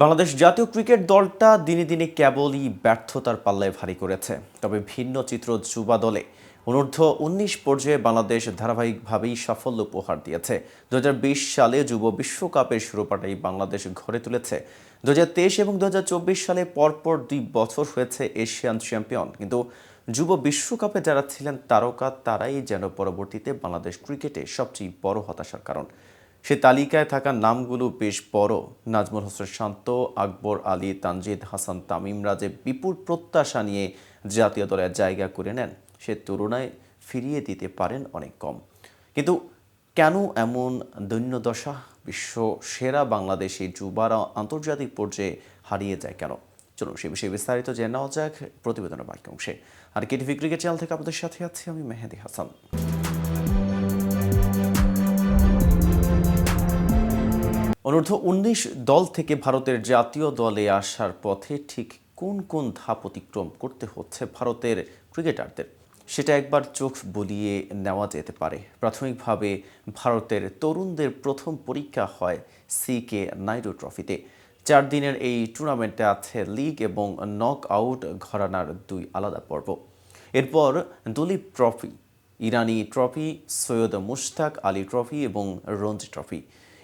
বাংলাদেশ জাতীয় ক্রিকেট দলটা দিনে দিনে কেবলই ব্যর্থতার পাল্লায় ভারী করেছে। তবে ভিন্ন চিত্র যুবা দলে অনূর্ধ্ব উনিশ পর্যায়ে বাংলাদেশ ধারাবাহিকভাবেই সাফল্য উপহার দিয়েছে। দুহাজার বিশ সালে যুব বিশ্বকাপের শিরোপাটাই বাংলাদেশ ঘরে তুলেছে। দুই হাজার তেইশ এবং দু হাজার চব্বিশ সালে পরপর দুই বছর হয়েছে এশিয়ান চ্যাম্পিয়ন। কিন্তু যুব বিশ্বকাপে যারা ছিলেন তারকা, তারাই যেন পরবর্তীতে বাংলাদেশ ক্রিকেটে সবচেয়ে বড় হতাশার কারণ। সে তালিকায় থাকা নামগুলো বেশ বড়। নাজমুল হোসেন শান্ত, আকবর আলী, তানজিদ হাসান, তামিম রাজে বিপুল প্রত্যাশা নিয়ে জাতীয় দলের জায়গা করে নেন। সে তুলনায় ফিরিয়ে দিতে পারেন অনেক কম। কিন্তু কেন এমন দৈন্যদশা? বিশ্ব সেরা বাংলাদেশি যুবারা আন্তর্জাতিক পর্যায়ে হারিয়ে যায় কেন? চলুন সে বিষয়ে বিস্তারিত জেনে নেওয়া যাক প্রতিবেদনের বাকি অংশে আর কেটিভি ক্রিকেট চ্যানেল থেকে আপনাদের সাথে আছি আমি মেহেদি হাসান। অনূর্ধ্ব উনিশ দল থেকে ভারতের জাতীয় দলে আসার পথে ঠিক কোন কোন ধাপ অতিক্রম করতে হচ্ছে ভারতের ক্রিকেটারদের? সেটা একবার চোখ বলিয়ে নেওয়া যেতে পারে। প্রাথমিকভাবে ভারতের তরুণদের প্রথম পরীক্ষা হয় সি কে নাইডু ট্রফিতে। চার দিনের এই টুর্নামেন্টে আছে লিগ এবং নক আউট ঘরানার দুই আলাদা পর্ব। এরপর Duleep trophy, Irani trophy, Syed Mushtaq Ali trophy এবং রঞ্জি ট্রফি।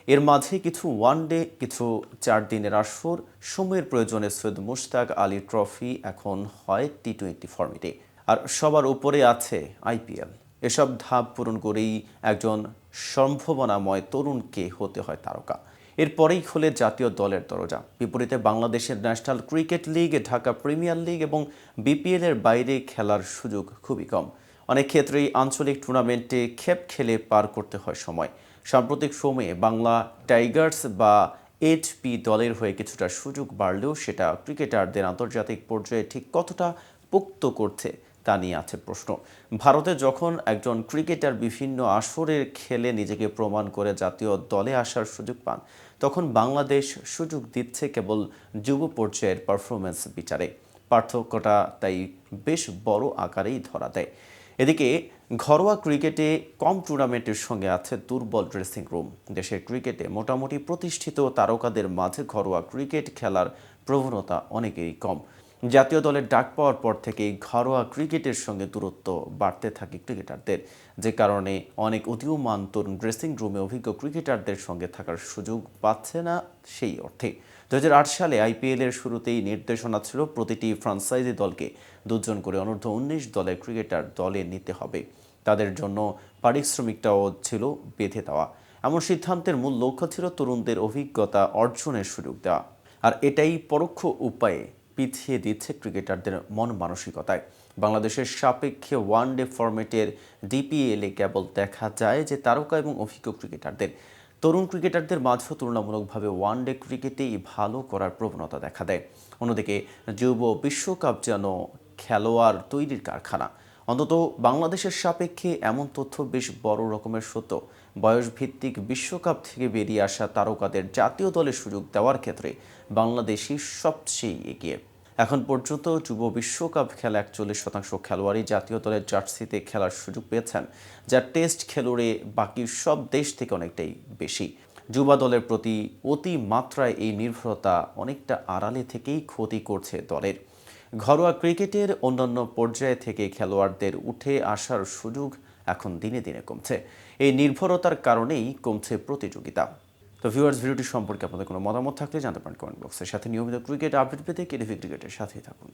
এর মাঝে কিছু ওয়ানডে কিছু চার দিনের আসর, সময়ের প্রয়োজনে সৈয়দ মুশতাক আলী ট্রফি এখন হয় টি টোয়েন্টি ফর্মেটে আর সবার উপরে আছে আইপিএল এসব ধাপ পূরণ করেই একজন সম্ভাবনাময় তরুণকে হতে হয় তারকা। এরপরেই খোলে জাতীয় দলের দরজা। বিপরীতে বাংলাদেশের national cricket league, Dhaka premier league এবং বিপিএল এর বাইরে খেলার সুযোগ খুবই কম। অনেক ক্ষেত্রেই আঞ্চলিক টুর্নামেন্টে খেপ খেলে পার করতে হয় সময়। সাম্প্রতিক সময়ে বাংলা টাইগার্স বা এইচপি দলের হয়ে কিছুটা সুযোগ বাড়লেও সেটা ক্রিকেটারদের আন্তর্জাতিক পর্যায়ে ঠিক কতটা পোক্ত করছে তা নিয়ে আছে প্রশ্ন। ভারতে যখন একজন ক্রিকেটার বিভিন্ন আসরের খেলে নিজেকে প্রমাণ করে জাতীয় দলে আসার সুযোগ পান, তখন বাংলাদেশ সুযোগ দিচ্ছে কেবল যুব পর্যায়ের পারফরমেন্স বিচারে। পার্থক্যটা তাই বেশ বড় আকারেই ধরা দেয়। এদিকে, ঘরোয়া ক্রিকেটে কম টুর্নামেন্টের সঙ্গে আছে দুর্বল ড্রেসিং রুম। দেশের ক্রিকেটে মোটামুটি প্রতিষ্ঠিত তারকাদের মাঝে ঘরোয়া ক্রিকেট খেলার প্রবণতা অনেকেরই কম। জাতীয় দলের ডাক পাওয়ার পর থেকেই ঘরোয়া ক্রিকেটের সঙ্গে দূরত্ব বাড়তে থাকে ক্রিকেটারদের। যে কারণে অনেক উদীয়মান তরুণ ড্রেসিং রুমে অভিজ্ঞ ক্রিকেটারদের সঙ্গে থাকার সুযোগ পাচ্ছে না সেই অর্থে। দু হাজার আট সালে আইপিএল এর শুরুতেই নির্দেশনা ছিল প্রতিটি ফ্রাঞ্চাইজি দলকে দুজন করে অনূর্ধ্ব উনিশ দলের ক্রিকেটার দলে নিতে হবে। তাদের জন্য পারিশ্রমিকটাও ছিল বেঁধে দেওয়া। এমন সিদ্ধান্তের মূল লক্ষ্য ছিল তরুণদের অভিজ্ঞতা অর্জনের সুযোগ দেওয়া। আর এটাই পরোক্ষ উপায়ে পিছিয়ে দিচ্ছে ক্রিকেটারদের মন মানসিকতায়। বাংলাদেশের সাপেক্ষে ওয়ান ডে ফরম্যাটের ডিপিএলে কেবল দেখা যায় যে তারকা এবং অভিজ্ঞ ক্রিকেটারদের তরুণ ক্রিকেটারদের মাঝেও তুলনামূলকভাবে ওয়ান ডে ক্রিকেটেই ভালো করার প্রবণতা দেখা দেয়। অন্যদিকে যুব বিশ্বকাপ যেন খেলোয়াড় তৈরির কারখানা। অন্তত বাংলাদেশের সাপেক্ষে এমন তথ্য বেশ বড় রকমের সত্য। বয়সভিত্তিক বিশ্বকাপ থেকে বেরিয়ে আসা তারকাদের জাতীয় দলে সুযোগ দেওয়ার ক্ষেত্রে বাংলাদেশই সবচেয়ে এগিয়ে। এখন পর্যন্ত যুব বিশ্বকাপ খেলা একচল্লিশ শতাংশ খেলোয়াড়ই জাতীয় দলের জার্সিতে খেলার সুযোগ পেয়েছেন যা টেস্ট খেলুড়ে বাকি সব দেশ থেকে অনেকটাই বেশি। যুবা দলের প্রতি অতি মাত্রায় এই নির্ভরতা অনেকটা আড়ালে থেকেই ক্ষতি করছে দলের। ঘরোয়া ক্রিকেটের অন্যান্য পর্যায়ে থেকে খেলোয়াড়দের উঠে আসার সুযোগ এখন দিনে দিনে কমছে। এই নির্ভরতার কারণেই কমছে প্রতিযোগিতা। তো ভিউয়ার্স ভিডিওটি সম্পর্কে আপনাদের কোনো মতামত থাকলে জানতে পারেন কমেন্ট বক্সের সাথে নিয়মিত ক্রিকেট আপডেট পেতে কেডিভি ক্রিকেটের সাথেই থাকুন।